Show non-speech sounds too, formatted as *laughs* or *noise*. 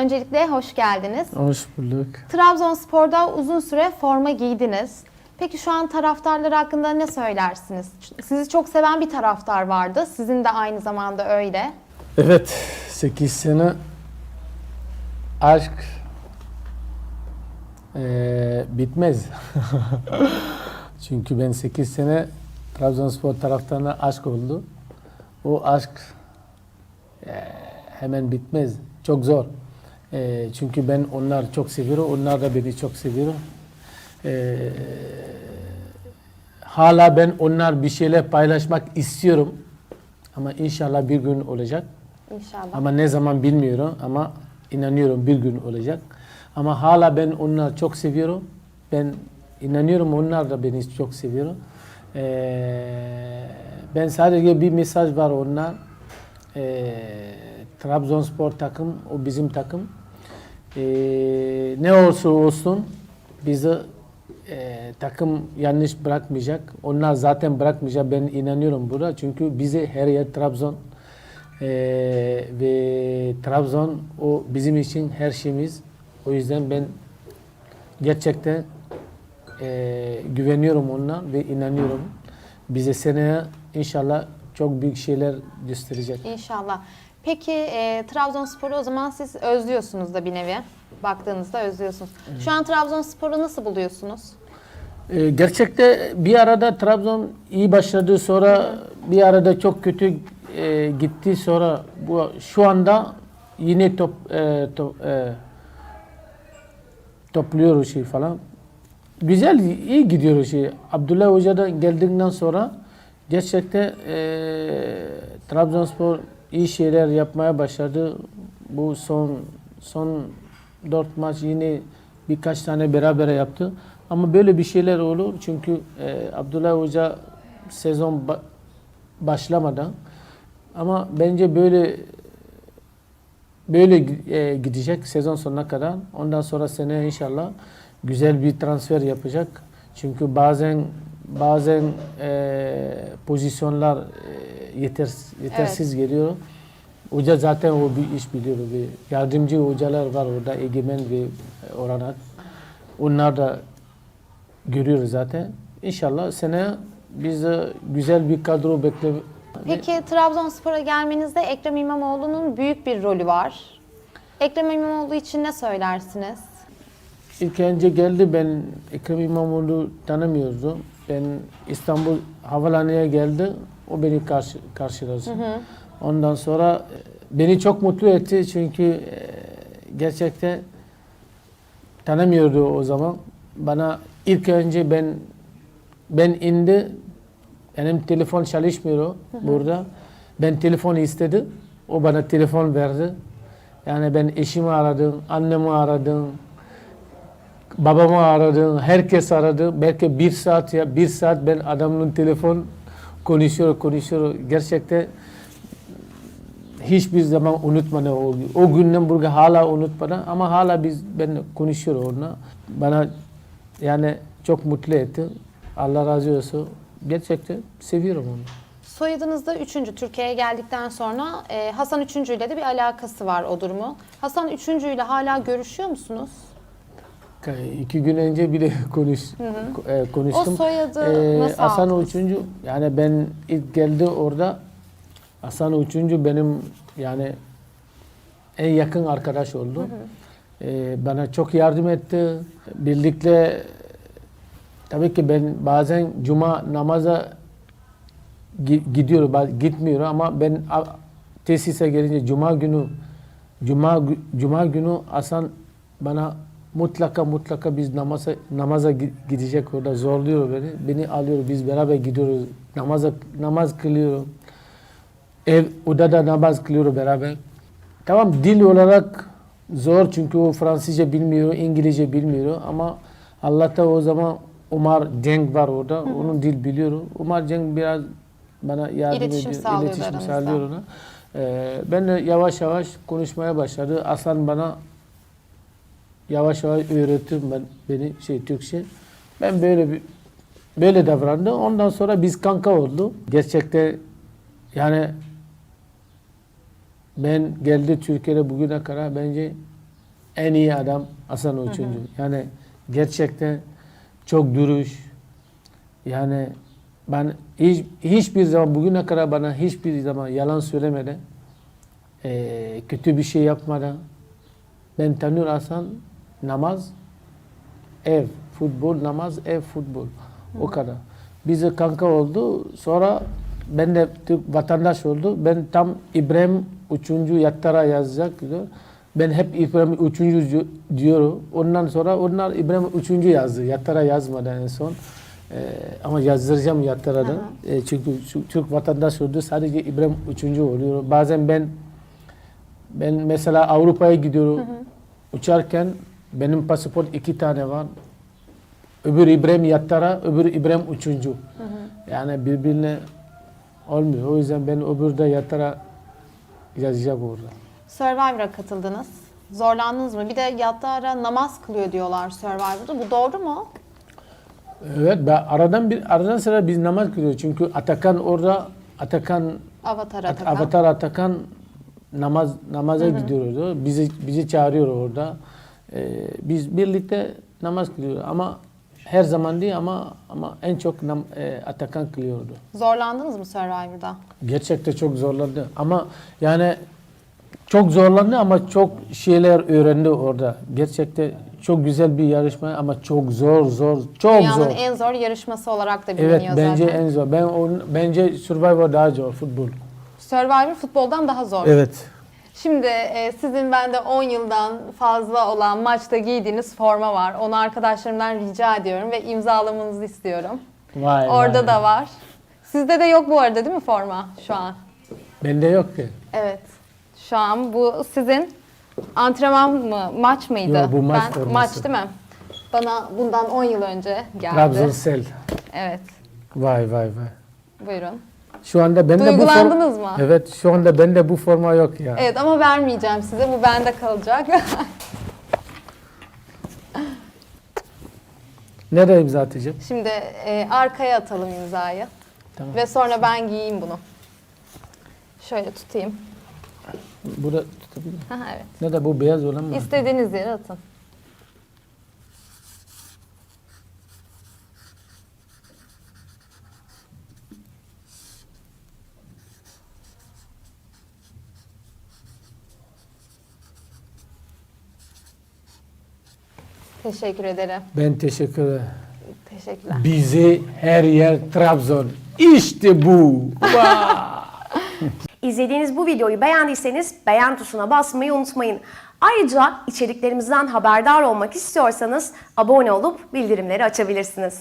Öncelikle hoş geldiniz. Hoş bulduk. Trabzonspor'da uzun süre forma giydiniz. Peki şu an taraftarlar hakkında ne söylersiniz? Sizi çok seven bir taraftar vardı. Sizin de aynı zamanda öyle. Evet, 8 sene aşk eee, bitmez. *laughs* Çünkü ben 8 sene Trabzonspor taraftarına aşk oldu. O aşk eee, hemen bitmez. Çok zor. Eee, çünkü ben onlar çok seviyorum. Onlar da beni çok seviyor. Eee, hala ben onlar bir şeyler paylaşmak istiyorum. Ama inşallah bir gün olacak. İnşallah. Ama ne zaman bilmiyorum ama inanıyorum bir gün olacak. Ama hala ben onları çok seviyorum. Ben inanıyorum onlar da beni çok seviyor. Ee, ben sadece bir mesaj var onlar. Ee, Trabzonspor takım, o bizim takım. Ee, ne olursa olsun bizi e, takım yanlış bırakmayacak. Onlar zaten bırakmayacak. Ben inanıyorum buna. Çünkü bizi her yer Trabzon. Ee, ve Trabzon o bizim için her şeyimiz. O yüzden ben gerçekten e, güveniyorum ona ve inanıyorum. Bize seneye inşallah çok büyük şeyler gösterecek. İnşallah. Peki e, Trabzonspor'u o zaman siz özlüyorsunuz da bir nevi. Baktığınızda özlüyorsunuz. Şu an Trabzonspor'u nasıl buluyorsunuz? Ee, gerçekte bir arada Trabzon iyi başladı sonra bir arada çok kötü e, gitti sonra bu şu anda yine top, e, top e, topluyor o şey falan. Güzel iyi gidiyor şey. Abdullah Hoca'dan geldikten sonra gerçekten e, Trabzonspor iyi şeyler yapmaya başladı. Bu son son dört maç yine birkaç tane beraber yaptı. Ama böyle bir şeyler olur çünkü e, Abdullah Hoca sezon ba- başlamadan ama bence böyle böyle e, gidecek sezon sonuna kadar. Ondan sonra seneye inşallah güzel bir transfer yapacak. Çünkü bazen bazen e, pozisyonlar e, yeter, yetersiz geliyor. Hoca zaten o bir iş biliyor ve yardımcı hocalar var orada Egemen ve Orhanat. Onlar da görüyoruz zaten. İnşallah seneye biz güzel bir kadro bekle. Peki Trabzonspor'a gelmenizde Ekrem İmamoğlu'nun büyük bir rolü var. Ekrem İmamoğlu için ne söylersiniz? İlk önce geldi ben Ekrem İmamoğlu tanımıyordum. Ben İstanbul Havalanı'ya geldi. O beni karşı, karşıladı. Ondan sonra e, beni çok mutlu etti çünkü e, gerçekten tanımıyordu o zaman. Bana ilk önce ben ben indi benim telefon çalışmıyor burada. Ben telefon istedi. O bana telefon verdi. Yani ben eşimi aradım, annemi aradım, babamı aradım, herkes aradı. Belki bir saat ya bir saat ben adamın telefon konuşuyor, konuşuyor. Gerçekten hiçbir zaman unutmadı o, o günden bugün hala unutmadı ama hala biz ben konuşuyor onunla. Bana yani çok mutlu etti. Allah razı olsun. Gerçekten seviyorum onu. Soyadınız da 3. Türkiye'ye geldikten sonra e, Hasan 3. ile de bir alakası var o durumu. Hasan 3. ile hala görüşüyor musunuz? İki gün önce bile *laughs* konuş, e, konuştum. O soyadı Ee, nasıl Hasan aldınız? Uçuncu yani ben ilk geldi orada Hasan Uçuncu benim yani en yakın arkadaş oldu. Ee, bana çok yardım etti. Birlikte tabii ki ben bazen cuma namaza gi- gidiyorum, baz- gitmiyor ama ben tesise gelince cuma günü cuma cuma günü Hasan bana mutlaka mutlaka biz namaza namaza gi- gidecek orada zorluyor beni. Beni alıyor biz beraber gidiyoruz. Namaza namaz kılıyorum. Ev odada namaz kılıyoruz beraber. Tamam dil olarak zor çünkü o Fransızca bilmiyor, İngilizce bilmiyor ama Allah'ta o zaman Umar Cenk var orada. Onun dil biliyor. Umar Cenk biraz bana yardım İletişim ediyor. sağlıyor İletişim sağlıyor ona. Ee, ben de yavaş yavaş konuşmaya başladı. Aslan bana yavaş yavaş öğretti ben, beni şey Türkçe. Ben böyle bir böyle davrandı. Ondan sonra biz kanka oldu. Gerçekten yani ben geldi Türkiye'de bugüne kadar bence en iyi adam Hasan Uçuncu. Yani gerçekten çok duruş. Yani ben hiç, hiçbir zaman bugüne kadar bana hiçbir zaman yalan söylemedi. Ee, kötü bir şey yapmadan. Ben tanıyor Hasan namaz, ev, futbol, namaz, ev, futbol. O kadar. Bize kanka oldu. Sonra ben de Türk vatandaş oldu. Ben tam İbrahim Üçüncü Yattara yazacak diyor. Ben hep İbrahim Üçüncü di- diyorum. Ondan sonra onlar İbrahim Üçüncü yazdı. Yattara yazmadı en son. Ee, ama yazdıracağım Yattara'dan. Ee, çünkü Türk vatandaş oldu. Sadece İbrahim Üçüncü oluyor. Bazen ben ben mesela Avrupa'ya gidiyorum. Uçarken benim pasaport iki tane var. Öbür İbrahim Yattara, öbür İbrahim Üçüncü. Yani birbirine olmuyor. O yüzden ben öbürde Yattara yazacağım orada. Survivor'a katıldınız. Zorlandınız mı? Bir de yattara namaz kılıyor diyorlar Survivor'da. Bu doğru mu? Evet, ben aradan bir aradan sıra biz namaz kılıyoruz. Çünkü Atakan orada Atakan Avatar At- Atakan. Avatar Atakan namaz namaza gidiyordu. Bizi bizi çağırıyor orada. Ee, biz birlikte namaz kılıyoruz ama her zaman değil ama ama en çok nam, e, Atakan kılıyordu. Zorlandınız mı Survivor'da? Gerçekten çok zorlandı ama yani çok zorlandı ama çok şeyler öğrendi orada. Gerçekten çok güzel bir yarışma ama çok zor zor çok Dünyanın zor. en zor yarışması olarak da biliniyor Evet bence zaten. en zor. Ben onun, bence Survivor daha zor futbol. Survivor futboldan daha zor. Evet. Şimdi e, sizin bende 10 yıldan fazla olan maçta giydiğiniz forma var. Onu arkadaşlarımdan rica ediyorum ve imzalamanızı istiyorum. Vay Orada vay. da var. Sizde de yok bu arada değil mi forma şu an? Bende yok ki. Evet. Şu an bu sizin antrenman mı, maç mıydı? Yok, bu maç ben, forması. Maç değil mi? Bana bundan 10 yıl önce geldi. Trabzonsel. Evet. Vay vay vay. Buyurun. Şu anda bende bu Duygulandınız mı? Evet şu anda bende bu forma yok ya. Evet ama vermeyeceğim size. Bu bende kalacak. *laughs* Nereye imza atacağım? Şimdi e, arkaya atalım imzayı. Tamam. Ve sonra ben giyeyim bunu. Şöyle tutayım. Burada tutabilir miyim? Aha, evet. Ne de bu beyaz olan mı? İstediğiniz yere atın. Teşekkür ederim. Ben teşekkür ederim. Teşekkürler. Bizi her yer Trabzon. İşte bu. *laughs* İzlediğiniz bu videoyu beğendiyseniz beğen tuşuna basmayı unutmayın. Ayrıca içeriklerimizden haberdar olmak istiyorsanız abone olup bildirimleri açabilirsiniz.